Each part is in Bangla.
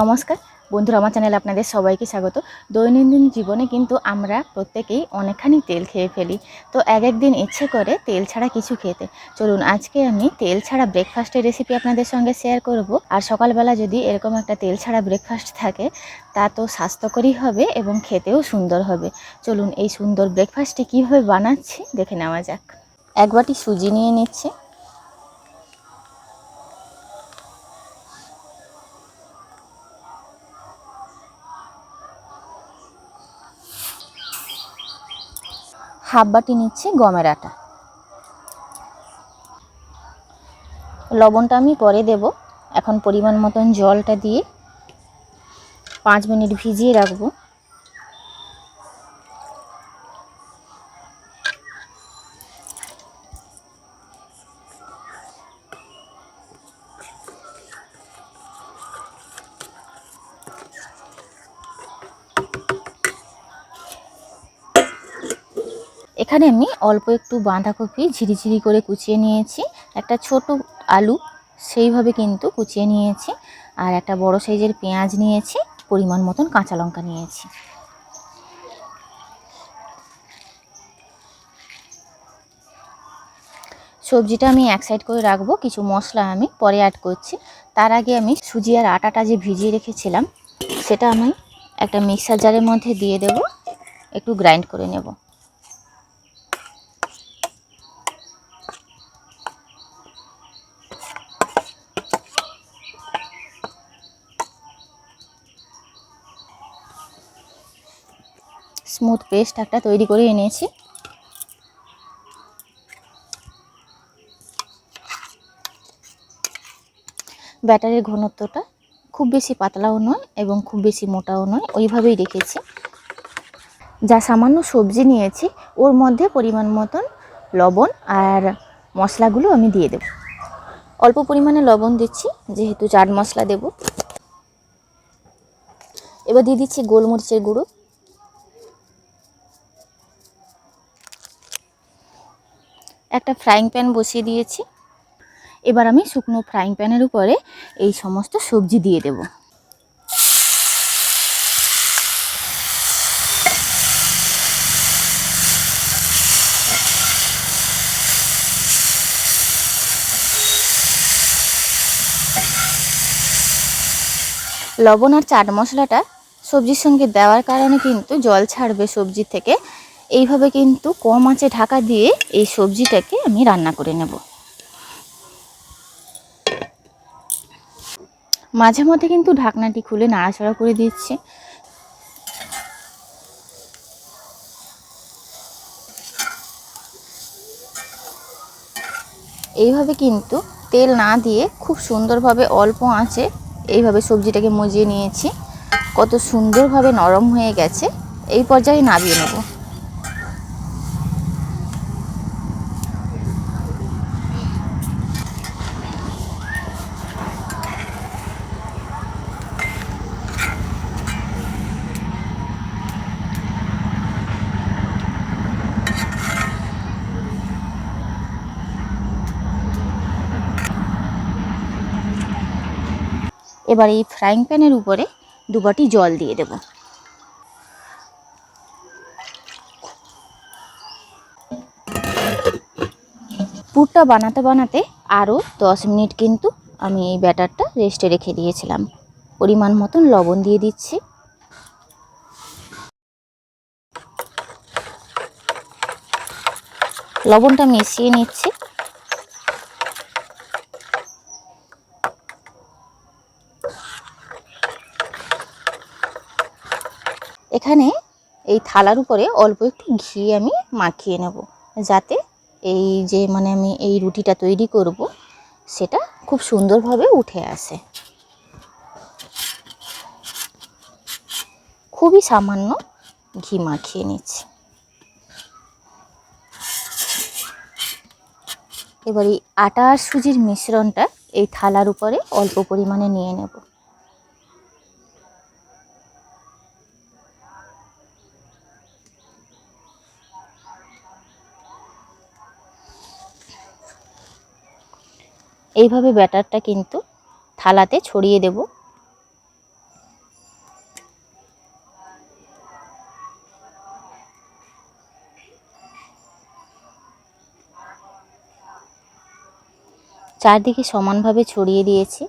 নমস্কার। বন্ধুরা, আমার চ্যানেলে আপনাদের সবাইকে স্বাগত। দৈনন্দিন জীবনে কিন্তু আমরা প্রত্যেকেই অনেকখানি তেল খেয়ে ফেলি। তো এক এক দিন ইচ্ছে করে তেল ছাড়া কিছু খেতে। চলুন, আজকে আমি তেল ছাড়া ব্রেকফাস্টের রেসিপি আপনাদের সঙ্গে শেয়ার করব। আর সকালবেলা যদি এরকম একটা তেল ছাড়া ব্রেকফাস্ট থাকে, তা তো স্বাস্থ্যকরই হবে এবং খেতেও সুন্দর হবে। চলুন, এই সুন্দর ব্রেকফাস্টটি কীভাবে বানাচ্ছি, দেখে নেওয়া যাক। এক বাটি সুজি নিয়ে নিচ্ছি। হাফ বাটি নিচ্ছি গমের আটা। লবণটা আমি পরে দেব। এখন পরিমাণ মতন জলটা দিয়ে পাঁচ মিনিট ভিজিয়ে রাখব। এখানে আমি অল্প একটু বাঁধাকপি ঝিরিঝিরি করে কুচিয়ে নিয়েছি। একটা ছোট আলু সেইভাবে কিন্তু কুচিয়ে নিয়েছি আর একটা বড় সাইজের পেঁয়াজ নিয়েছি, পরিমাণ মতন কাঁচা লঙ্কা নিয়েছি। সবজিটা আমি এক সাইড করে রাখব, কিছু মশলা আমি পরে অ্যাড করছি। তার আগে আমি সুজি আর আটাটা যে ভিজিয়ে রেখেছিলাম, সেটা আমি একটা মিক্সার জারের মধ্যে দিয়ে দেব, একটু গ্রাইন্ড করে নেব। স্মুথ পেস্ট একটা তৈরি করে এনেছি। ব্যাটারের ঘনত্বটা খুব বেশি পাতলাও নয় এবং খুব বেশি মোটাও নয়, ওইভাবেই রেখেছি। যা সামান্য সবজি নিয়েছি, ওর মধ্যে পরিমাণ মতন লবণ আর মশলাগুলো আমি দিয়ে দেব। অল্প পরিমাণে লবণ দিচ্ছি, যেহেতু চাট মশলা দেব। এবার দিয়ে দিচ্ছি গোলমরিচের গুঁড়ো। একটা ফ্রাইং প্যান বসিয়ে দিয়েছি। এবার আমি শুকনো ফ্রাইং প্যানের উপরে এই সমস্ত সবজি দিয়ে দেব। লবণ আর চাট মশলাটা সবজির সঙ্গে দেওয়ার কারণে কিন্তু জল ছাড়বে সবজি থেকে। এইভাবে কিন্তু কম আঁচে ঢাকা দিয়ে এই সবজিটাকে আমি রান্না করে নেব। মাঝে মধ্যে কিন্তু ঢাকনাটি খুলে নাড়াচাড়া করে দিচ্ছি। এইভাবে কিন্তু তেল না দিয়ে খুব সুন্দরভাবে অল্প আঁচে এইভাবে সবজিটাকে মজিয়ে নিয়েছি। কত সুন্দরভাবে নরম হয়ে গেছে। এই পর্যায়ে নামিয়ে নেব। এবার এই ফ্রাইং প্যানের উপরে দু বাটি জল দিয়ে দেব। পুরটা বানাতে বানাতে আরও দশ মিনিট কিন্তু আমি এই ব্যাটারটা রেস্টে রেখে দিয়েছিলাম। পরিমাণ মতন লবণ দিয়ে দিচ্ছি। লবণটা মিশিয়ে নিচ্ছি। এখানে এই থালার উপরে অল্প একটু ঘি আমি মাখিয়ে নেব। যাতে এই যে মানে আমি এই রুটিটা তৈরি করব, সেটা খুব সুন্দরভাবে উঠে আসে। খুবই সামান্য ঘি মাখিয়ে নিচ্ছি। এবার এই আটা আর সুজির মিশ্রণটা এই থালার উপরে অল্প পরিমাণে নিয়ে নেব। এইভাবে ব্যাটারটা কিন্তু থালাতে ছড়িয়ে দেব। চারদিকে সমানভাবে ছড়িয়ে দিয়েছি।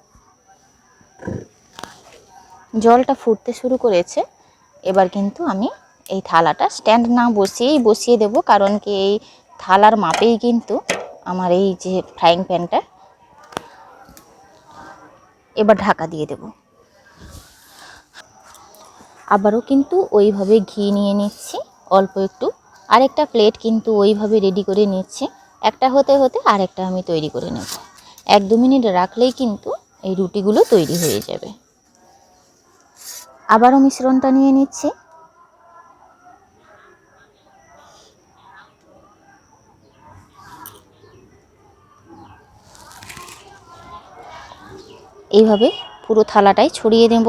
জলটা ফুটতে শুরু করেছে। এবার কিন্তু আমি এই থালাটা স্ট্যান্ড না বসিয়েই বসিয়ে দেব, কারণ কি এই থালার মাপেই কিন্তু আমার এই যে ফ্রাইং প্যানটা এবার ঢাকা দিয়ে দেব। আবারও কিন্তু ওইভাবে ঘি নিয়ে নিচ্ছি, অল্প একটু। আরেকটা প্লেট কিন্তু ওইভাবে রেডি করে নিচ্ছে। একটা হতে হতে আরেকটা আমি তৈরি করে নেব। এক দু মিনিট রাখলেই কিন্তু এই রুটিগুলো তৈরি হয়ে যাবে। আবারও মিশ্রণটা নিয়ে নিচ্ছি। এইভাবে পুরো থালাটাই ছড়িয়ে দেব।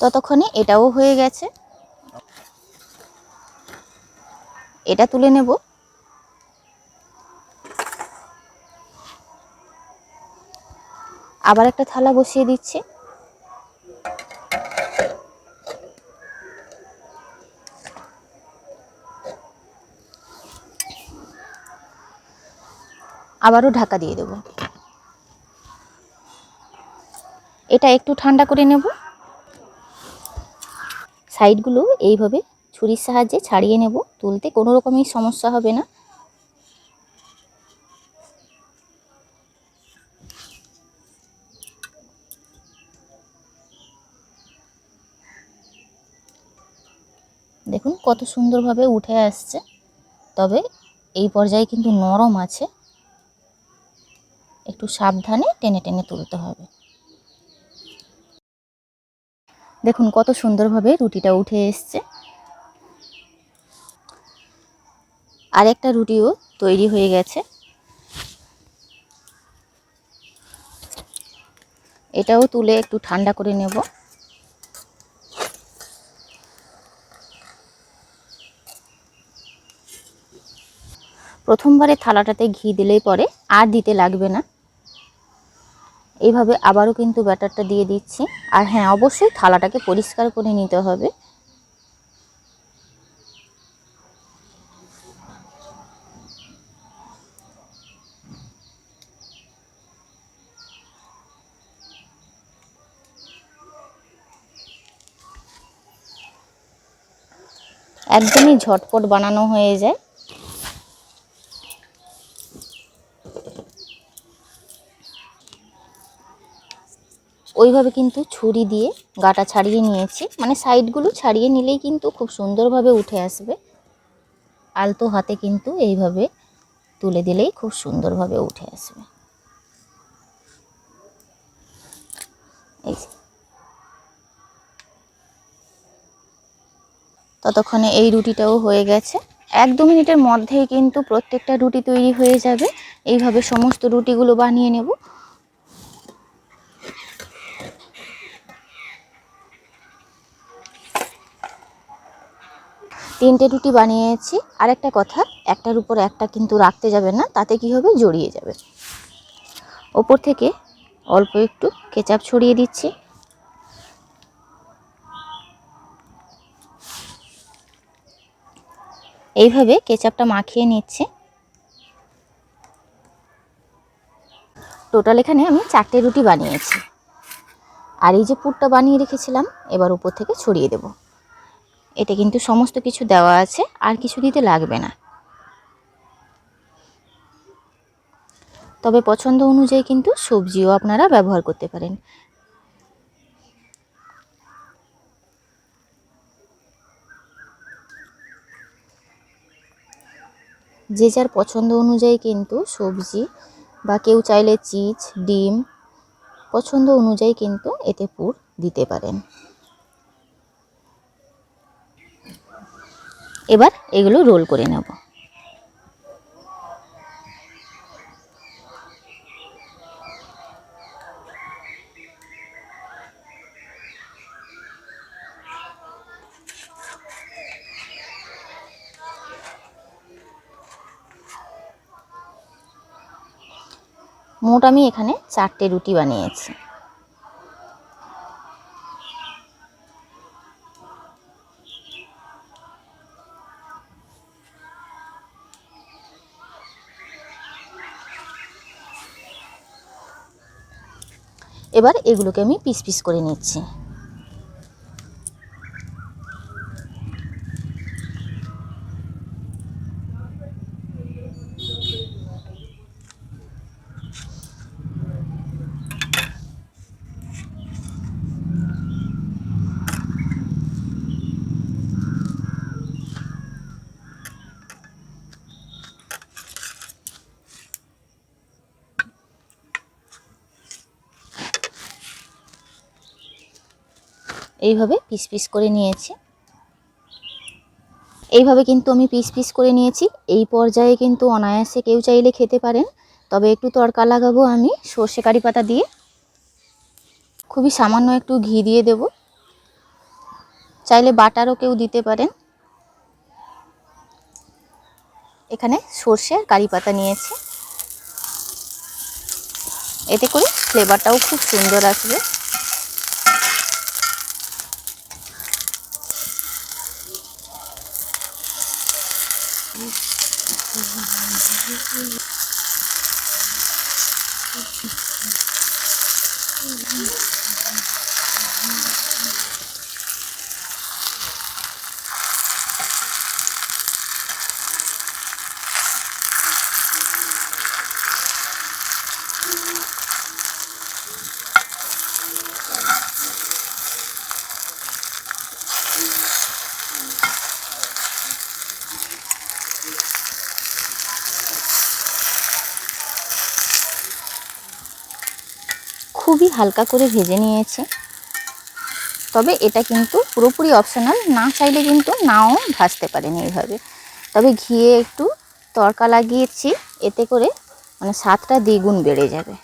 ততক্ষণে এটাও হয়ে গেছে। এটা তুলে নেব। আবার একটা থালা বসিয়ে দিচ্ছি। আবারও ঢাকা দিয়ে দেব। এটা একটু ঠান্ডা করে নেব। সাইডগুলো এইভাবে ছুরির সাহায্যে ছাড়িয়ে নেব। তুলতে কোনো রকমই সমস্যা হবে না। দেখুন কত সুন্দরভাবে উঠে আসছে। তবে এই পর্যায়ে কিন্তু নরম আছে। একটু সাবধানে টেনে টেনে তুলতে হবে। দেখুন কত সুন্দরভাবে রুটিটা উঠে এসছে। আরেকটা রুটিও তৈরি হয়ে গেছে। এটাও তুলে একটু ঠান্ডা করে নেব। প্রথমবারে থালাটাতে ঘি দিলেই পরে আর দিতে লাগবে না। এইভাবে আবারও কিন্তু ব্যাটারটা দিয়ে দিচ্ছি। আর হ্যাঁ অবশ্যই থালাটাকে পরিষ্কার করে নিতে হবে। একদমই ঝটপট বানানো হয়ে যায়। ওইভাবে কিন্তু ছুরি দিয়ে গাটা ছাড়িয়ে নিয়েছি। মানে সাইডগুলো ছাড়িয়ে নিলেই কিন্তু খুব সুন্দরভাবে উঠে আসবে। আলতো হাতে কিন্তু এইভাবে তুলে দিলেই খুব সুন্দরভাবে উঠে আসবে। এই ততক্ষণে এই রুটিটাও হয়ে গেছে। এক দু মিনিটের মধ্যেই কিন্তু প্রত্যেকটা রুটি তৈরি হয়ে যাবে। এইভাবে সমস্ত রুটিগুলো বানিয়ে নেব। তিনটে রুটি বানিয়েছি। আরেকটা কথা, একটার উপর একটা কিন্তু রাখতে যাবে না, তাতে কি হবে? জড়িয়ে যাবে। ওপর থেকে অল্প একটু কেচাপ ছড়িয়ে দিচ্ছি। এইভাবে কেচাপটা মাখিয়ে নিচ্ছে। টোটাল এখানে আমি চারটে রুটি বানিয়েছি। আর এই যে পুরটা বানিয়ে রেখেছিলাম, এবার উপর থেকে ছড়িয়ে দেব। এতে কিন্তু সমস্ত কিছু দেওয়া আছে, আর কিছু দিতে লাগবে না। তবে পছন্দ অনুযায়ী কিন্তু সবজিও আপনারা ব্যবহার করতে পারেন। যে যার পছন্দ অনুযায়ী কিন্তু সবজি বা কেউ চাইলে চিজ, ডিম, পছন্দ অনুযায়ী কিন্তু এতে পুর দিতে পারেন। এবার এগুলো রোল করে নেব। মোট আমি এখানে চারটে রুটি বানিয়েছি। এবার এগুলোকে আমি পিস পিস করে নিচ্ছি। এইভাবে পিস পিস করে নিয়েছি। এইভাবে কিন্তু আমি পিস পিস করে নিয়েছি। এই পর্যায়ে কিন্তু অনায়াসে কেউ চাইলে খেতে পারেন। তবে একটু তড়কা লাগাবো আমি সর্ষে কারি পাতা দিয়ে। খুবই সামান্য একটু ঘি দিয়ে দেব। চাইলে বাটারও কেউ দিতে পারেন। এখানে সর্ষে আর কারি পাতা নিয়েছি। এতে করে ফ্লেভারটাও খুব সুন্দর আসবে। Oh, my God. খুবই হালকা করে ভেজে নিয়েছি। তবে এটা কিন্তু পুরোপুরি অপশনাল না চাইলে কিন্তু নাও ভাজতে পারেন এইভাবে। তবে ঘিয়ে একটু তড়কা লাগিয়েছি, এতে করে মানে স্বাদটা দ্বিগুণ বেড়ে যাবে।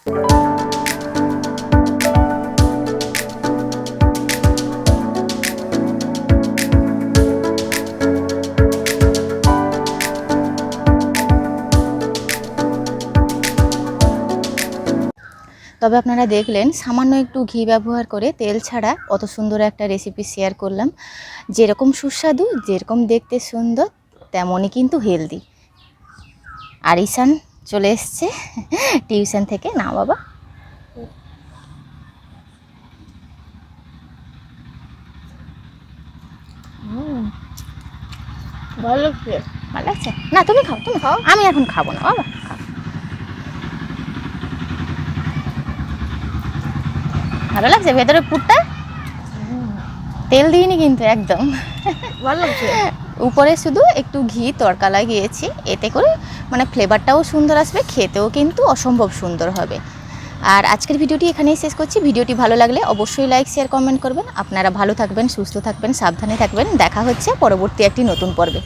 তবে আপনারা দেখলেন সামান্য একটু ঘি ব্যবহার করে তেল ছাড়া অত সুন্দর একটা রেসিপি শেয়ার করলাম। যেরকম সুস্বাদু যেরকম দেখতে সুন্দর তেমনই কিন্তু হেলদি আর ঈশান চলে এসছে টিউশন থেকে। না বাবা। ভালো লাগছে ভালো লাগছে না তুমি খাও তুমি খাও। আমি এখন খাব না বাবা। ভালো লাগছে? ভেতরে পুরটা? তেল দিইনি কিন্তু একদম। ভালো লাগছে? উপরে শুধু একটু ঘি তড়কা লাগিয়েছি এতে করে মানে ফ্লেভারটাও সুন্দর আসবে খেতেও কিন্তু অসম্ভব সুন্দর হবে। আর আজকের ভিডিওটি এখানেই শেষ করছি। ভিডিওটি ভালো লাগলে অবশ্যই লাইক শেয়ার কমেন্ট করবেন। আপনারা ভালো থাকবেন সুস্থ থাকবেন সাবধানে থাকবেন। দেখা হচ্ছে পরবর্তী একটি নতুন পর্বে।